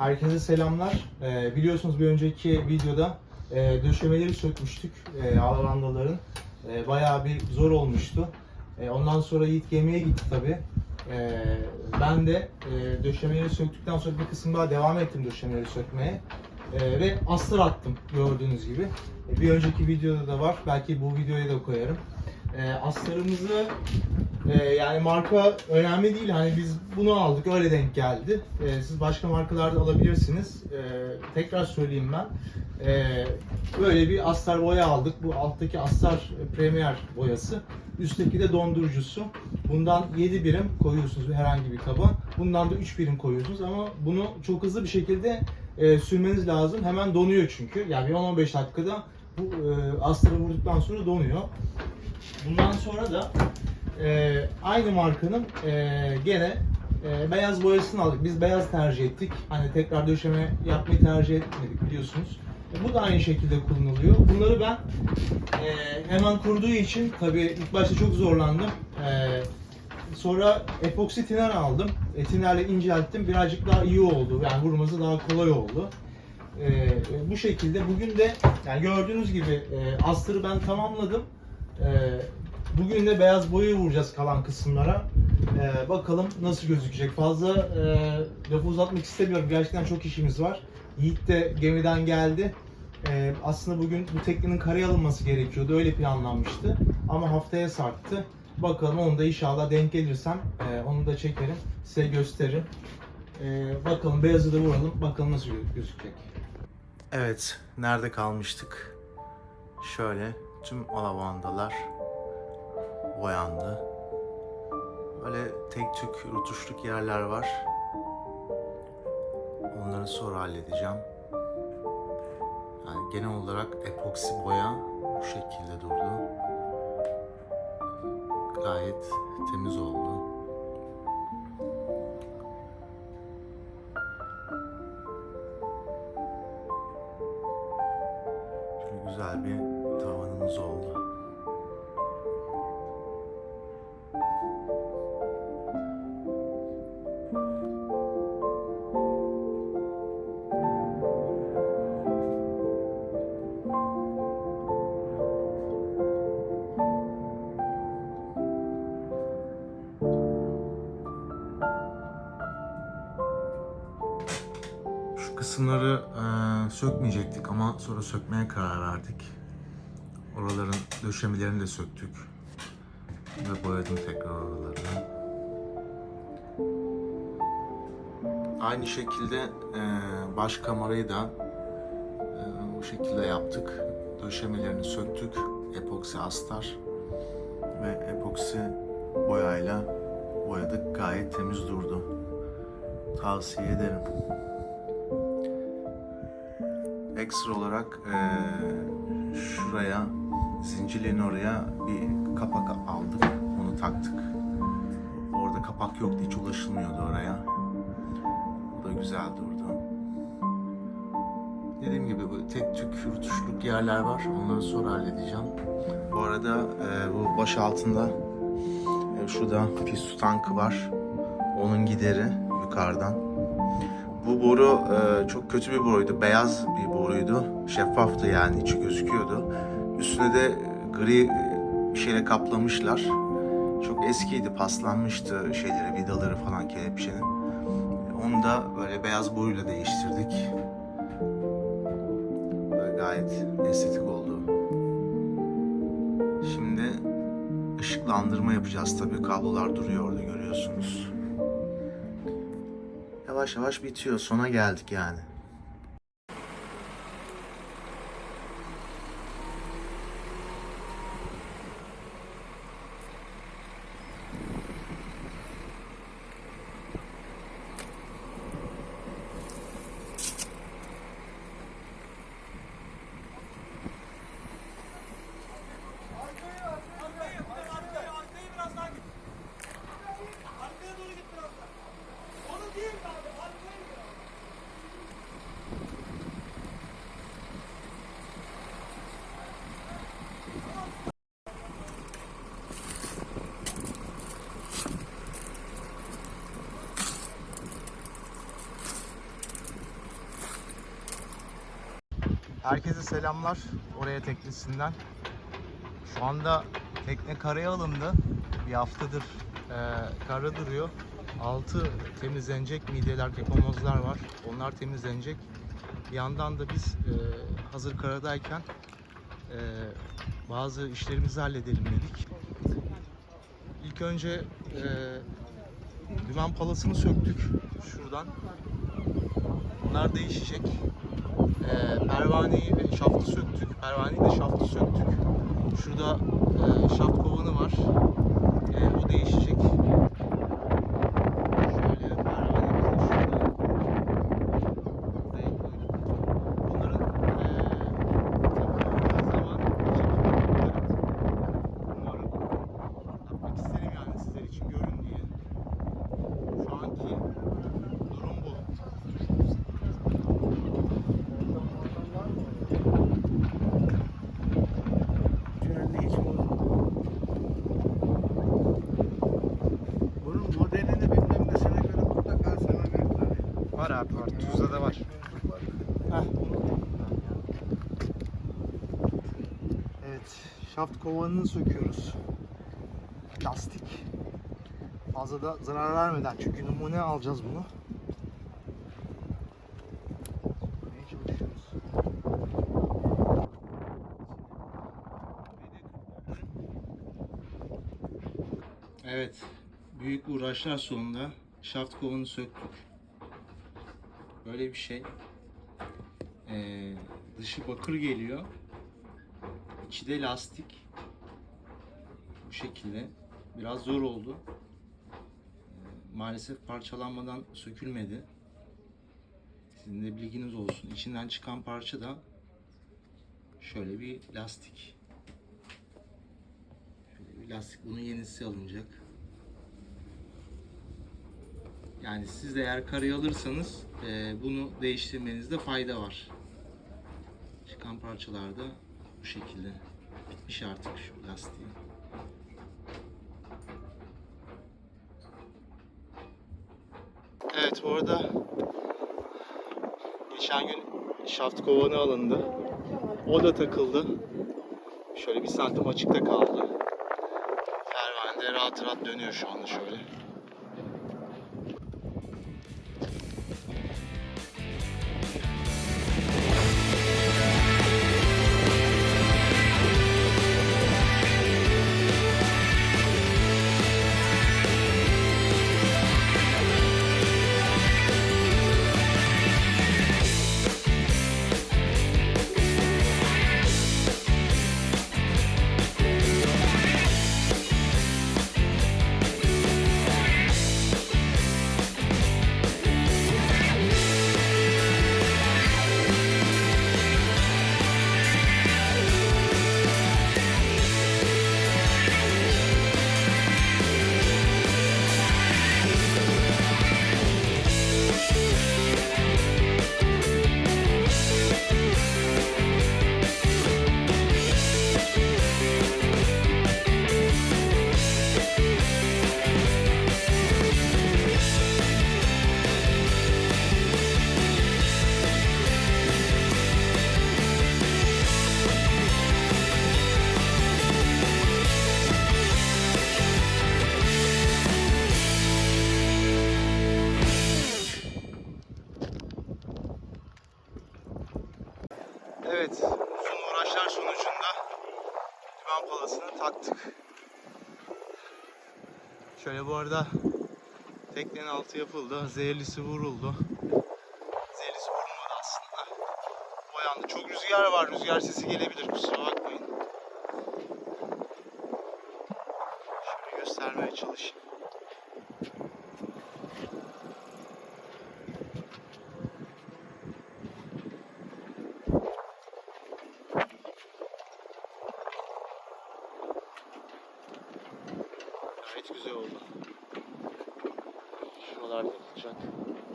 Herkese selamlar. Ee, biliyorsunuz bir önceki videoda e, döşemeleri sökmüştük e, alavandaların. E, bayağı bir zor olmuştu. E, ondan sonra Yiğit gemiye gitti tabi. ben de e, döşemeleri söktükten sonra bir kısım daha devam ettim döşemeleri sökmeye. E, ve astar attım gördüğünüz gibi. E, bir önceki videoda da var. Belki bu videoya da koyarım. E, astarımızı ee, yani marka önemli değil. Hani biz bunu aldık öyle denk geldi. Ee, siz başka markalarda alabilirsiniz. Ee, tekrar söyleyeyim ben. Ee, böyle bir astar boya aldık. Bu alttaki astar premier boyası. Üstteki de dondurucusu. Bundan 7 birim koyuyorsunuz herhangi bir kaba. Bundan da 3 birim koyuyorsunuz ama bunu çok hızlı bir şekilde e, sürmeniz lazım. Hemen donuyor çünkü. Yani bir 10-15 dakikada bu e, astarı vurduktan sonra donuyor. Bundan sonra da e, aynı markanın e, gene e, beyaz boyasını aldık. Biz beyaz tercih ettik. Hani tekrar döşeme yapmayı tercih etmedik biliyorsunuz. E, bu da aynı şekilde kullanılıyor. Bunları ben e, hemen kurduğu için tabii ilk başta çok zorlandım. E, sonra epoksi tiner aldım. E, tinerle incelttim. Birazcık daha iyi oldu. Yani vurması daha kolay oldu. E, bu şekilde bugün de yani gördüğünüz gibi e, astırı ben tamamladım. E, Bugün de beyaz boyayı vuracağız kalan kısımlara. Ee, bakalım nasıl gözükecek. Fazla e, lafı uzatmak istemiyorum. Gerçekten çok işimiz var. Yiğit de gemiden geldi. Ee, aslında bugün bu teknenin karaya alınması gerekiyordu. Öyle planlanmıştı. Ama haftaya sarktı. Bakalım onu da inşallah denk gelirsem e, onu da çekerim. Size gösteririm. Ee, bakalım beyazı da vuralım. Bakalım nasıl gözükecek. Evet. Nerede kalmıştık? Şöyle tüm alavandalar boyandı. Böyle tek tük rutuşluk yerler var. Onları sonra halledeceğim. Yani genel olarak epoksi boya bu şekilde durdu. Gayet temiz oldu. Şöyle güzel bir tavanımız oldu. Kısımları e, sökmeyecektik ama sonra sökmeye karar verdik. Oraların döşemelerini de söktük. Ve boyadım tekrar oralarını. Aynı şekilde e, baş kamerayı da e, bu şekilde yaptık. Döşemelerini söktük. Epoksi astar ve epoksi boyayla boyadık. Gayet temiz durdu. Tavsiye ederim. Ekstra olarak eee, şuraya zincirlerin oraya bir kapak aldık. Onu taktık. Orada kapak yoktu hiç ulaşılmıyordu oraya. Bu da güzel durdu. Dediğim gibi bu tek tük rutuşluk yerler var. Onları sonra halledeceğim. Bu arada eee, bu baş altında e, şurada pis tankı var. Onun gideri yukarıdan. Bu boru e, çok kötü bir boruydu. Beyaz bir boruydu. Şeffaftı yani içi gözüküyordu. Üstüne de gri bir şeyle kaplamışlar. Çok eskiydi, paslanmıştı şeyleri, vidaları falan kelepçenin. Onu da böyle beyaz boruyla değiştirdik. Böyle gayet estetik oldu. Şimdi ışıklandırma yapacağız tabii. Kablolar duruyor orada görüyorsunuz. Yavaş yavaş bitiyor. Sona geldik yani. Herkese selamlar oraya teknesinden. Şu anda tekne karaya alındı. Bir haftadır e, kara duruyor. Altı temizlenecek mideler, kepamozlar var. Onlar temizlenecek. Bir yandan da biz e, hazır karadayken e, bazı işlerimizi halledelim dedik. İlk önce e, dümen palasını söktük şuradan. Bunlar değişecek. E, pervaneyi ve şaftı söktük. Pervaneyi de şaftı söktük. Şurada e, şaft kovanı var. E, o değişecek. Şöyle pervanemizi de şurada buraya koyduk. Bunların e, takıldığı zaman Umarım yapmak isterim yani sizler için görün diye. Şu anki durum bu. Tünelde hiç bozulmadı. Bunun modelini bilmem nesine göre mutlaka sana verirler. Var Tuzla da var. Heh. Evet. Şaft kovanını söküyoruz. Lastik. Fazla da zarar vermeden. Çünkü numune alacağız bunu. Evet. Büyük uğraşlar sonunda şaft kovanı söktük. Böyle bir şey. Ee, dışı bakır geliyor. İçi de lastik. Bu şekilde. Biraz zor oldu. Ee, maalesef parçalanmadan sökülmedi. Sizin de bilginiz olsun. İçinden çıkan parça da şöyle bir lastik. Şöyle bir lastik. Bunun yenisi alınacak. Yani siz de eğer karayı alırsanız e, bunu değiştirmenizde fayda var. Çıkan parçalar da bu şekilde. Bitmiş artık şu lastiği. Evet bu arada geçen gün şaft kovanı alındı. O da takıldı. Şöyle bir santim açıkta kaldı. Pervane rahat rahat dönüyor şu anda şöyle. Uğraşlar sonucunda dümen palasını taktık. Şöyle bu arada teknenin altı yapıldı, zehirlisi vuruldu. Zehirlisi vurulmadı aslında. Boyandı. Çok rüzgar var, rüzgar sesi gelebilir kusura bakmayın. Şöyle göstermeye çalışayım. olarak yaklaşık